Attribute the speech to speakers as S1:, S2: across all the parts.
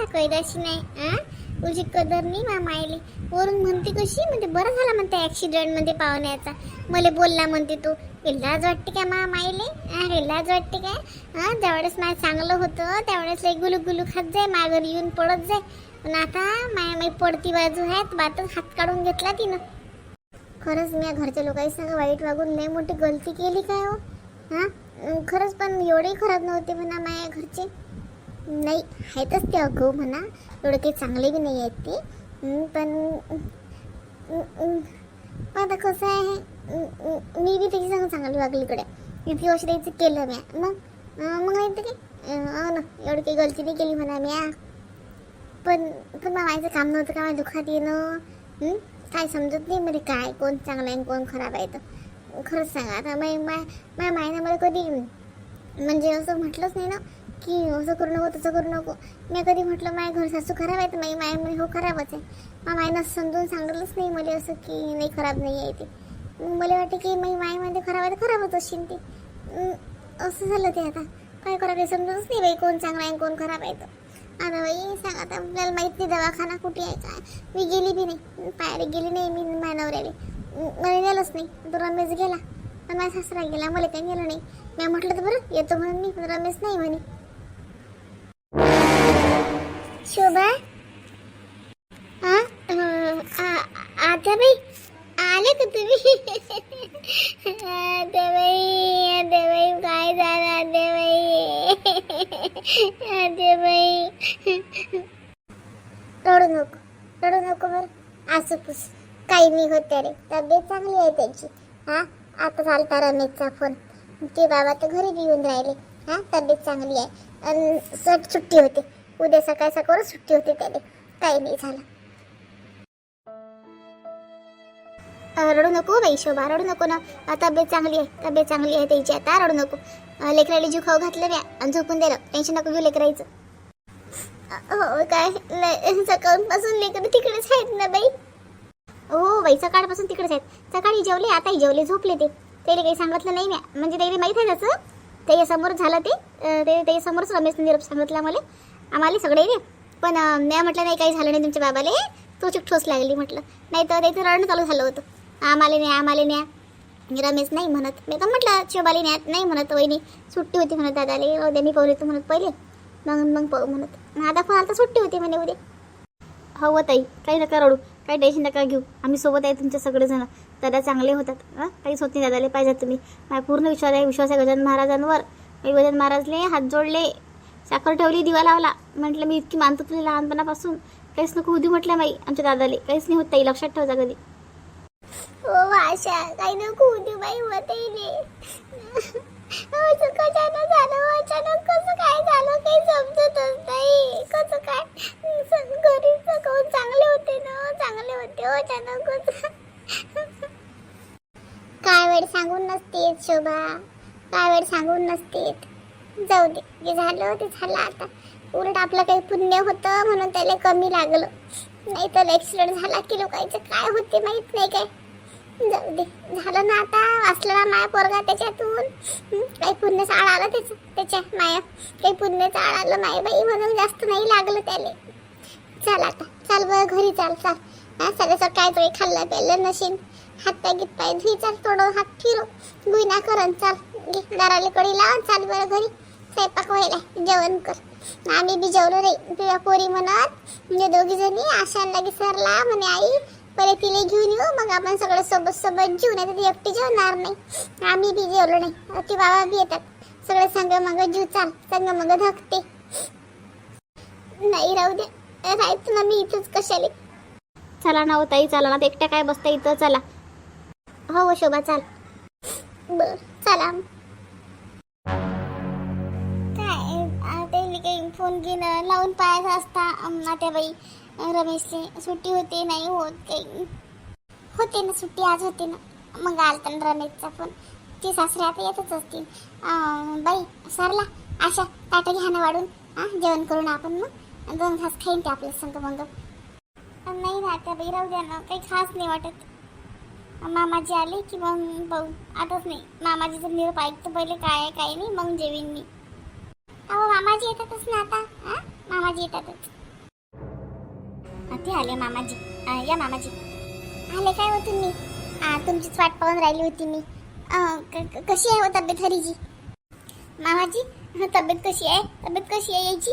S1: मामाचा कैदाशी नाही आ? तुझी कदर नाही मामा आईले वरून म्हणते कशी? म्हणते बरं झाला म्हणते ऍक्सिडेंटमध्ये पाहुण्याचा मला बोलला म्हणते तू लाज वाटते का मामा आईले अरे लाज वाटते काय हा ज्यावेळेस माझं चांगलं होतं त्यावेळेस लई गुलू गुलू खात जाय माघारी येऊन पडत जाय. पण आता माया माई पडती बाजू आहे बातच हात काढून घेतला तिनं. खरंच मी या घरच्या लोकांनी सगळं वाईट वागून लई मोठी गलती केली काय हो? हा खरंच पण एवढे खराब नव्हते म्हणा माझ्या घरचे. नाही आहेतच ते अगो म्हणा. एवढं काही चांगले बी नाही आहेत ते. पण पण आता कसं आहे मी बी त्याची सांग चांगली वागली इकडे. इतकी वर्ष द्यायचं केलं म्या. मग मग नाही तर काय? हो ना एवढी काही गलती नाही केली म्हणा मी पण पण मामाचं काम नव्हतं का? माझ्या दुखात येणं? काय समजत नाही म्हणजे काय कोण चांगलं आहे आणि कोण खराब आहे तर. खरंच सांगा. आता माय माय माय मायनं मला कधी म्हणजे असं म्हटलंच नाही ना. की असं करू नको तसं करू नको. मी कधी म्हटलं माझ्या घर सासू खराब आहे तर माई माय म्हणे हो खराबच आहे. मग मायनं समजून सांगितलंच नाही मला असं की नाही खराब नाही आहे ते. मग मला वाटते की माई मायमध्ये खराब आहे तर खराबच असेल ते. असं झालं ते आता. काय करावे समजूनच समजतच नाही बाई कोण चांगला आहे कोण खराब आहे तर. आता बाई सांग आता आपल्याला माहीत नाही दवाखाना कुठे आहे काय. मी गेली बी नाही. पायरी गेली नाही मी माझ्या नवऱ्याने मला गेलंच नाही. तो रमेश गेला. पण माझा सासरा गेला मला काही गेलं नाही. मी म्हटलं तर बरं येतो म्हणून मी रमेश नाही म्हणे. शोभा हा आता बाई आले का तुम्ही आता बाई आता बाई काय झालं आता बाई आता बाई रडू नको रडू नको बरं असं पुस काही नाही होत रे तब्येत चांगली आहे त्याची हा आता चालता रमेशचा फोन ते बाबा तर घरी येऊन राहिले हा तब्येत चांगली आहे आणि सट सुट्टी होते उद्या सकाळ सकाळ सुट्टी होती त्याने. काही नाही झालं. रडू नको बाई शोभा रडू नको ना. तब्येत चांगली आहे तब्येत चांगली आहे त्याची आता रडू नको. लेकराला जीव खाऊ घातलं मी आणि झोपून दिलं. टेन्शन नको घेऊ लेकरायचं हो काय सकाळपासून लेकर तिकडेच आहेत ना बाई. हो बाई सकाळपासून तिकडेच आहेत. सकाळी जेवले आताही जेवले झोपले ते. त्याला काही सांगितलं नाही मी म्हणजे त्याला माहीत आहे त्याचं त्याच्यासमोर झालं ते. त्याच्यासमोरच समोरच रमेश निरोप सांगितला मला. आम्हाला सगळे रे. पण नाही म्हटलं नाही काही झालं नाही तुमच्या बाबाले. तो चिक ठोस लागली म्हटलं. नाही तर त्याचं रडणं चालू झालं होतं. आम्हाला न्या आम्हाला न्या. मी रमेश नाही म्हणत. मी तर म्हटलं शिवबाली न्या. नाही म्हणत वहिनी सुट्टी होती म्हणत दादाले. उद्या पाहुले पाहू म्हणत पहिले. मग मग पाहू म्हणत. आता पण आता सुट्टी होती म्हणे उद्या. हो ताई. काही नका रडू. काही टेन्शन नका घेऊ. आम्ही सोबत आहे तुमच्या सगळेजण. दादा चांगले होतात. हां काहीच होत नाही दादाले पाहिजे तुम्ही. माझा पूर्ण विश्वास आहे. विश्वास आहे गजानन महाराजांवर. मी गजानन महाराजले हात जोडले. साखर ठेवली दिवा लावला. म्हटलं मी इतकी मानतो तुला लहानपणापासून. काहीच नको उदी म्हटलं माई आमच्या दादाले. काहीच नाही होत ताई लक्षात ठेवता कधी. हो आशा काही नको उदी बाई होत कशानं झालं हो? अचानक कसं काय झालं? काही समजतच नाही. कसं काय? घरी सगळं चांगले होते ना? चांगले होते हो अचानकच. काय वेळ सांगून नसते शोभा. काय वेळ सांगून नसते जाऊ दे जे झालं ते झालं आता. उलट आपलं काही पुण्य होतं म्हणून त्याला कमी लागलं. नाही तर ऍक्सिडेंट झाला की लोकांचं काय होते माहीत नाही काय. जाऊ दे झालं ना आता वाचलं ना माया पोरगा त्याच्यातून. काही पुण्य चाळ आलं त्याचं त्याच्या माया. काही पुण्य चाळ आलं माय बाई म्हणून जास्त नाही लागलं त्याला. चल आता चल बरं घरी चाल चाल. हा सगळं सगळं काय तरी खाल्लं प्यायलं नशीन. हात पाय गीत पाय धुई चाल थोडं हात फिरो. गुईना करन चाल. घे दाराला कडी लाव चाल बरं घरी. स्वयंपाक व्हायला. जेवण कर. आम्ही बी जेवलो रे. तुझ्या पोरी म्हणत म्हणजे दोघी जणी आशा लगे सरला म्हणे आई पहिले तिला घेऊन येऊ. मग आपण सगळं सोबत सोबत जेऊ. नाही तर ती एकटी जेवणार नाही. आम्ही बी जेवलो नाही. ती बाबा बी येतात. सगळे संग मग जीव चाल. संग मग धकते. नाही राहू दे. राहायचं ना मी इथंच कशाले? चला ना हो ताई चला ना. एकट्या काय बसता इथं? चला. हो हो शोभा चाल. बर. चला. फोन घेणं लावून पाहायचा असता नात्याबाई आता रमेशले सुट्टी होते नाही होत काही. होते ना सुट्टी आज होते ना. मग आलता ना रमेशचा फोन. ते सासरे आता येतच असतील. बाई सरला आशा ताटं घ्या ना वाढून. हां जेवण करून आपण मग. दोन घास खाईन ते आपल्या संग मग. नाही ना त्या बाई राहू द्या ना. काही खास नाही वाटत. मामाजी आले की मग बघू आताच नाही. मामाजी जर निरोप ऐकतो पहिले काय आहे काय नाही मग जेवीन मी. अहो मामाजी येतातच ना आता. हा? मामाजी येतातच. ते आले मामाजी. आ, या मामाजी. आले काय हो तुम्ही? आ, तुमचीच वाट पाहून राहिली होती मी. क- क- कशी आहे हो तब्येत हरीची मामाजी हा, तब्येत कशी आहे? तब्येत कशी आहे याची?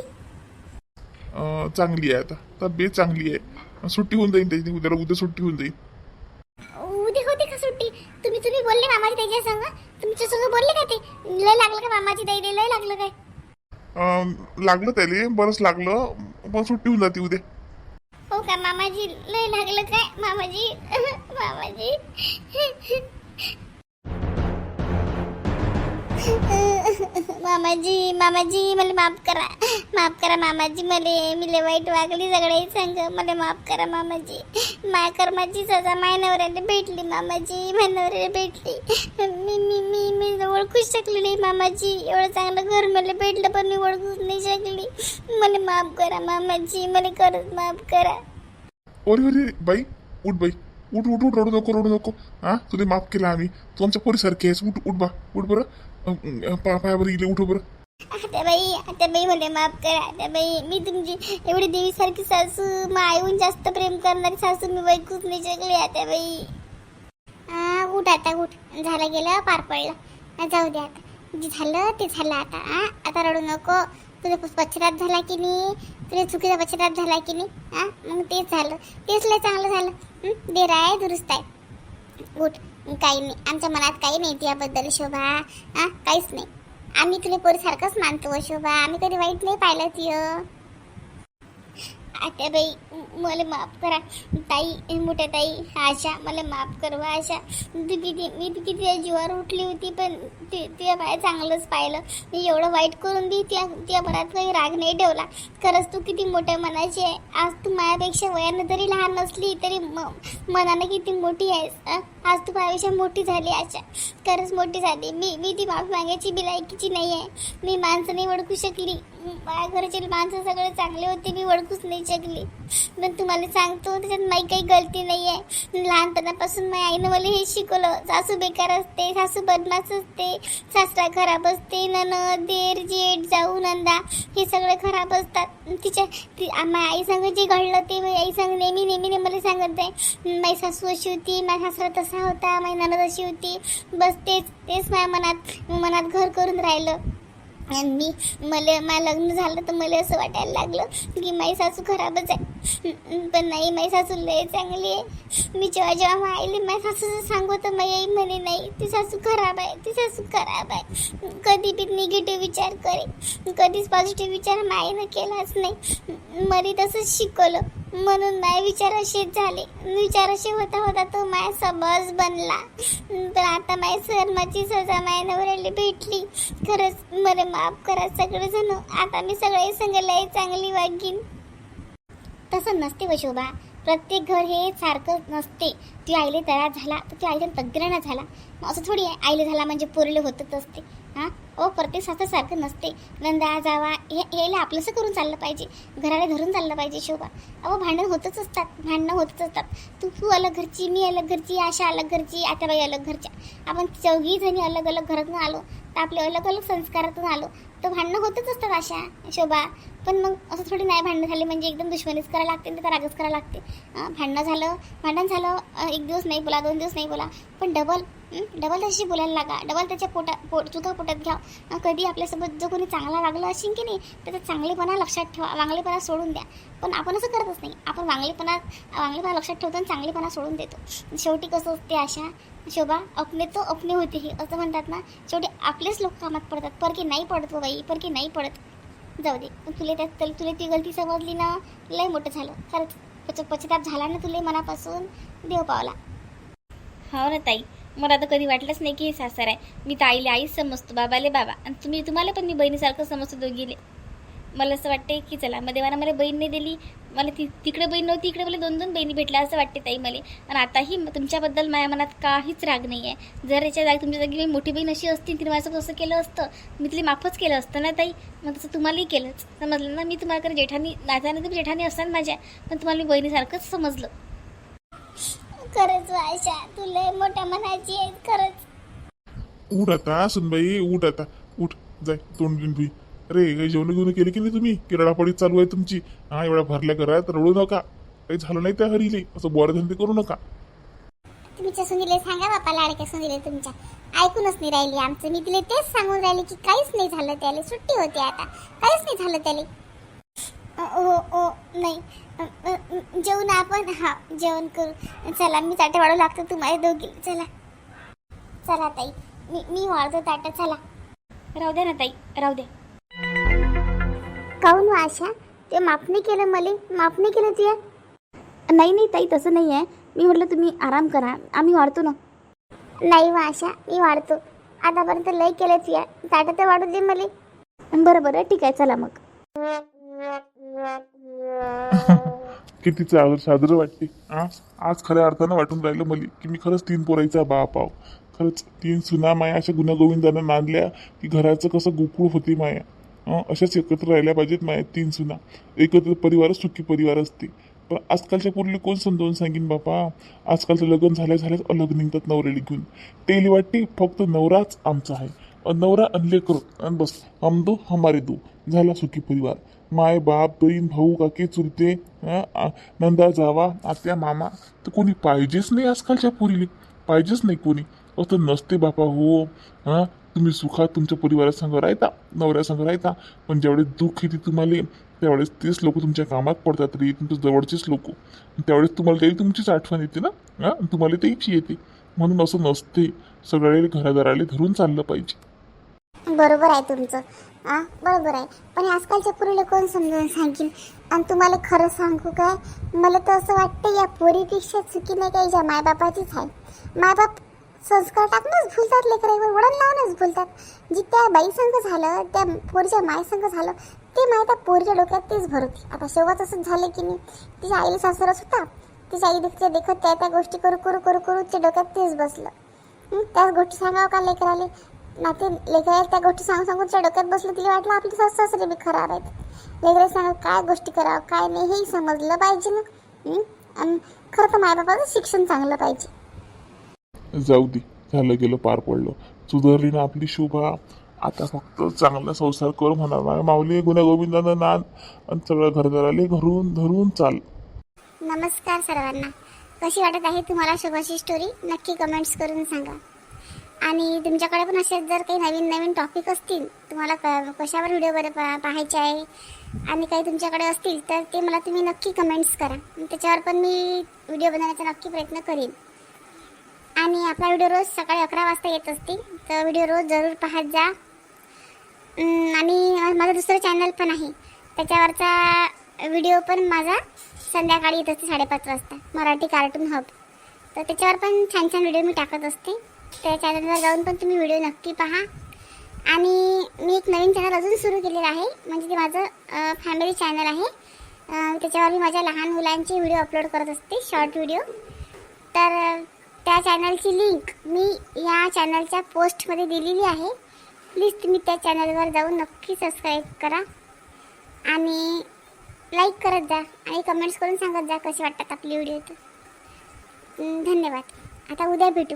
S2: अं, चांगली आहे आता. तब्येत चांगली आहे. सुट्टी होऊन जाईल त्याची. उद्याला उद्या सुट्टी होऊन जाईल
S1: उद्या होते का सुट्टी? तुम्ही तुम्ही बोलले मामाजी त्याच्या संग. तुमच्या संग बोलले का ते? लय लागलं का मामाजी ताईले लय लागलं काय?
S2: अं, लागलं त्याले बरंच लागलं. पण सुट्टी होऊन जाते उद्या.
S1: हो का मामाजी? लय लागलं काय मामाजी? मामाजी? मामाजी मामाजी मला माफ करा. माफ करा मामाजी मले मी लय वाईट वागली सगळे सांग. मला माफ करा मामाजी. माया कर्माची सजा माय नवऱ्याला भेटली मामाजी. माय नवऱ्याला भेटली. मी मी मी मी ओळखूच शकली नाही मामाजी. एवढं चांगलं घर मला भेटलं पण मी ओळखूच नाही शकली. मला माफ करा मामाजी. मला खरंच माफ करा.
S2: अरे अरे बाई उठ बाई. उठ उठ उठ रडू नको रडू नको. हा तुला माफ केला आम्ही. तुमच्या पोरीसारखे आहेस. उठ उठ बा. उठ बरं. अं, गेले बरं.
S1: आता बाई आता बाई मला माफ करा. आता बाई मी तुमची एवढी देवीसारखी सासू मग आईहून जास्त प्रेम करणारी सासू मी बाईकूच नाही शकली आता बाई. उठ आता उठ. झालं गेलं पार पडलं. जाऊ दे आता. जे झालं ते झालं आता. आ आता रडू नको. तुझा पश्चाताप झाला की नाही? तुझ्या चुकीचा पश्चाताप झाला की नाही? हा मग तेच झालं. तेच लय चांगलं झालं. देर आहे दुरुस्त आहे. उठ. काही नाही. आमच्या मनात काही नाही त्याबद्दल शोभा. हां काहीच नाही. आम्ही तुला पोरीसारखंच मानतो व शोभा. आम्ही कधी वाईट नाही पाहिलं तिय. आता बाई मला माफ करा. ताई मोठ्या ताई आशा मला माफ कर आशा. तू किती मी किती त्या जीवावर उठली होती पण ते तुझ्या बाय चांगलंच पाहिलं. मी एवढं वाईट करून बी त्या त्या मनात काही राग नाही ठेवला. खरंच तू किती मोठ्या मनाची आहे. आज तू माझ्यापेक्षा वयानं जरी लहान नसली तरी म मनानं किती मोठी आहेस आज तू माझ्यापेक्षा मोठी झाली आशा. खरंच मोठी झाली. मी मी ती माफी मागायची बिलायकीची नाही आहे. मी माणसं नाही ओळखू शकली. माझ्या घरचे माणसं सगळे चांगले होते मी ओळखूच नाही शकली पण तुम्हाला सांगतो त्याच्यात माई काही गलती नाही आहे लहानपणापासून माझ्या आईनं मला हे शिकवलं सासू बेकार असते सासू बदमाश असते सासरा खराब असते नन देर जेठ जाऊ नंदा हे सगळे खराब असतात. तिच्या ती माझ्या आई सांग जे घडलं ते माझी आई सांग नेहमी नेहमी मला सांगत. आहे माझी सासू अशी होती माझा सासरा तसा होता माझी ननद अशी होती. बस तेच तेच माझ्या मनात मनात घर करून राहिलं. आणि मी मला माझं लग्न झालं तर मला असं वाटायला लागलं की माझी सासू खराबच आहे. पण नाही माझी सासू लय चांगली आहे. मी जेव्हा जेव्हा मग आईले माझ्या सासूचं सांगू तर माझी आई म्हणे नाही ती सासू खराब आहे ती सासू खराब आहे. कधी बी निगेटिव्ह विचार करे कधीच पॉझिटिव्ह विचार माईनं केलाच नाही. मला तसंच शिकवलं. म्हणून माझे विचाराशीच झाले. विचाराशी होता होता तो माय समज बनला. तर आता माय सर्माची सजा माय नवऱ्याला भेटली. खरंच मला माफ करा सगळेजण. आता मी सगळे संगलाय चांगली वागीन. तसं नसते व शोभा. प्रत्येक घर हे सारखं नसते. ती आईले तयार झाला तर ती आईला तगड्यानं झाला. मग असं थोडी आहे आईले झाला म्हणजे पुरले होतच असते. हां? ओ प्रत्येक सासं सारखं नसते. नंदा जावा हे हेला आपलंसं करून चाललं पाहिजे. घराला धरून चाललं पाहिजे शोभा. अहो भांडण होतच असतात. भांडणं होतच असतात. तू तू अलग घरची मी अलग घरची आशा अलग घरची आताबाई अलग घरच्या. आपण चौघी जणी अलग अलग घरातून आलो तर आपले अलग अलग संस्कारातून आलो. तर भांडणं होतच असतात आशा शोभा. पण मग असं थोडी नाही भांडणं झाले म्हणजे एकदम दुश्मनीच करायला लागते आणि रागच करायला लागते. भांडणं झालं भांडण झालं एक दिवस नाही बोला दोन दिवस नाही बोला. पण डबल डबल त्याच्याशी बोलायला लागा. डबल त्याच्या पोटा पोट चुका पोटात घ्या. कधी आपल्यासोबत जो कोणी चांगला लागला असेल की नाही त्याचा चांगलेपणा लक्षात ठेवा वांगलेपणा सोडून द्या. पण आपण असं करतच नाही. आपण वांगलेपणा वांगलेपणा लक्षात ठेवतो आणि चांगलेपणा सोडून देतो. शेवटी कसं असते आशा शोभा अपने तो अपने होते हे असं म्हणतात ना शेवटी आपलेच लोक कामात पडतात. परकी नाही पडत हो बाई परकी नाही पडत. जाऊ दे. तुले तुला त्यात तुला ती गलती समजली ना लय मोठं झालं. खरंच पच पश्चाताप झाला ना तुला मनापासून? देव पावला.
S3: हो ना ताई. मला आता कधी वाटलंच नाही की हे सासर आहे. मी तर आईला आईच समजतो बाबाले बाबा. आणि तुम्ही तुम्हाला पण मी बहिणीसारखं समजतो दोघीले. मला असं वाटते की चला मग देवानं मला बहीण नाही दिली. मला ती तिकडे बहीण नव्हती इकडे मला दोन दोन बहिणी भेटल्या असं वाटते ताई मला. आणि आताही तुमच्याबद्दल माझ्या मनात काहीच राग नाही आहे जर याच्या जागी तुमच्या जागी मी मोठी बहीण अशी असती तिने माझं असं केलं असतं मी तिला माफच केलं असतं ना ताई? मग तसं तुम्हालाही केलंच. समजलं ना मी तुम्हाला जेठानी नात्याने तुम्ही जेठानी असताना माझ्या पण तुम्हाला मी बहिणीसारखंच समजलं.
S1: खरंच आशा तुला मोठ्या मनाची आहे खरंच.
S2: उठ आता सुनबाई उठ आता. उठ जाय तोंड घेऊन अरे काही जेवण घेऊन केली की नाही तुम्ही? की रडापडी चालू आहे तुमची. हा एवढ्या भरल्या घरात रडू नका. काही झालं नाही त्या हरीले. असं बोर धंदे करू नका.
S1: तुमच्या सुनीले सांगा बापा लाडक्या सुनीले तुमच्या. ऐकूनच नाही राहिली आमचं. मी तिला तेच सांगून राहिले की काहीच नाही झालं त्याला. सुट्टी होती आता. काहीच नाही झालं त्याला. हो हो नाही. जेवण आपण हा जेवण करू. चला मी ताटे वाढू लागतो तुम्हाला दोघी. चला. चला ताई. मी मी वाढतो ताटं. चला.
S3: राहू दे ना ताई. राहू दे.
S1: काऊन हो, आशा? ते माफ नाही केलं मले. माफ नाही केलं तुया
S3: नाही नाही ताई तसं नाही आहे. मी म्हटलं तुम्ही आराम करा. आम्ही वाढतो ना.
S1: नाही वा आशा. मी वाढतो. आतापर्यंत लय केलं तुया ताटं तर वाढू दे मला.
S3: बरं बरं. ठीक आहे. चला मग.
S2: किती चादर सादर वाटते. हा आज खऱ्या अर्थानं वाटून राहिलं मला की मी खरंच तीन पोरायचा बाप आहो. खरंच तीन सुना माया अशा गुन्हा नांदल्या की घराचं कसं गोकुळ होते माया. अशाच एकत्र राहिल्या पाहिजेत माया तीन सुना. एकत्र परिवारच सुखी परिवार असते. पण आजकालच्या पुरली कोण समजावून सांगेन बापा? आजकालचं लग्न झाल्या झाल्याच अलग निघतात नवऱ्याला घेऊन. तेली वाटते फक्त नवराच आमचा आहे. नवरा अनले करो आणि बस हम दो हमारे दो. झाला सुखी परिवार. माय बाप बहीण भाऊ काकी चुलते आ- नंदा जावा आत्या मामा तर कोणी पाहिजेच नाही आजकालच्या पोरीले. पाहिजेच नाही कोणी. असं नसते बापा हो. हां तुम्ही सुखात तुमच्या परिवारासंग राहता नवऱ्यासंग राहता पण ज्यावेळेस दुःख येते तुम्हाला त्यावेळेस तेच लोक तुमच्या कामात पडतात रे तुमच्या जवळचेच लोक. त्यावेळेस तुम्हाला त्याही तुमचीच आठवण येते ना? हां तुम्हाला त्याची येते. म्हणून असं नसते. सगळे घरादाराला धरून चाललं पाहिजे.
S1: बरोबर आहे तुमचं. हां बरोबर आहे. पण आजकालच्या पोरीला कोण समजावून सांगेल? आणि तुम्हाला खरं सांगू काय? मला तर असं वाटतं या पोरीपेक्षा चुकी नाही काही ज्या मायबापाचीच आहे. मायबाप संस्कार टाकूनच भुलतात लेकरावर वडण लावूनच भुलतात. जी त्या बाईसंघ झालं त्या पोरीच्या मायसंघ झालं ते माय पोरीच्या डोक्यात तेच भरवते आता शेवट असंच झालं की नाही तिच्या आईला सासरच होता तिच्या आई देखत देखत त्या त्या गोष्टी करू करू करू करू तिच्या डोक्यात तेच बसलं. त्याच गोष्टी सांगावं का लेकराले? नाते लेकराला त्या गोष्टी सांगून सांगून तिच्या डोक्यात बसलं तिला वाटलं आपली सासू सासरे बी खराब आहेत. लेकराला सांगा काय गोष्टी करावं काय नाही हेही समजलं पाहिजे ना. हं? आणि खरं तर मायबापाचं शिक्षण चांगलं पाहिजे.
S2: जाऊ दे झालं गेलं पार पडलं. सुधारली ना आपली शोभा. आता फक्त चांगला संसार कर म्हणा माझ्या माऊली गुन्हा गोविंदानं नान आणि सगळं घरदाराले घरून धरून चाल.
S1: नमस्कार सर्वांना. कशी वाटत आहे तुम्हाला शुभाची स्टोरी नक्की कमेंट्स करून सांगा. आणि तुमच्याकडे पण असेच जर काही नवीन नवीन टॉपिक असतील तुम्हाला क कशावर व्हिडिओ बरं पा पाहायचे आहे आणि काही तुमच्याकडे असतील तर ते मला तुम्ही नक्की कमेंट्स करा. त्याच्यावर पण मी व्हिडिओ बनवण्याचा नक्की प्रयत्न करीन. आणि आपला व्हिडिओ रोज सकाळी अकरा वाजता येत असते तर व्हिडिओ रोज जरूर पाहत जा. आणि माझं दुसरं चॅनल पण आहे. त्याच्यावरचा व्हिडिओ पण माझा संध्याकाळी येत असते साडेपाच वाजता मराठी कार्टून हब तर त्याच्यावर पण छान छान व्हिडिओ मी टाकत असते. त्या चॅनलवर जाऊन पण तुम्ही व्हिडिओ नक्की पहा. आणि मी एक नवीन चॅनल अजून सुरू केलेलं आहे. म्हणजे ते माझं फॅमिली चॅनल आहे. त्याच्यावर मी माझ्या लहान मुलांचे व्हिडिओ अपलोड करत असते शॉर्ट व्हिडिओ तर त्या चॅनलची लिंक मी या चॅनलच्या पोस्टमध्ये दिलेली आहे. प्लीज तुम्ही त्या चॅनलवर जाऊन नक्की सबस्क्राईब करा. आणि लाईक करत जा आणि कमेंट्स करून सांगत जा कसे वाटतात आपले व्हिडिओ तर. धन्यवाद. आता उद्या भेटू.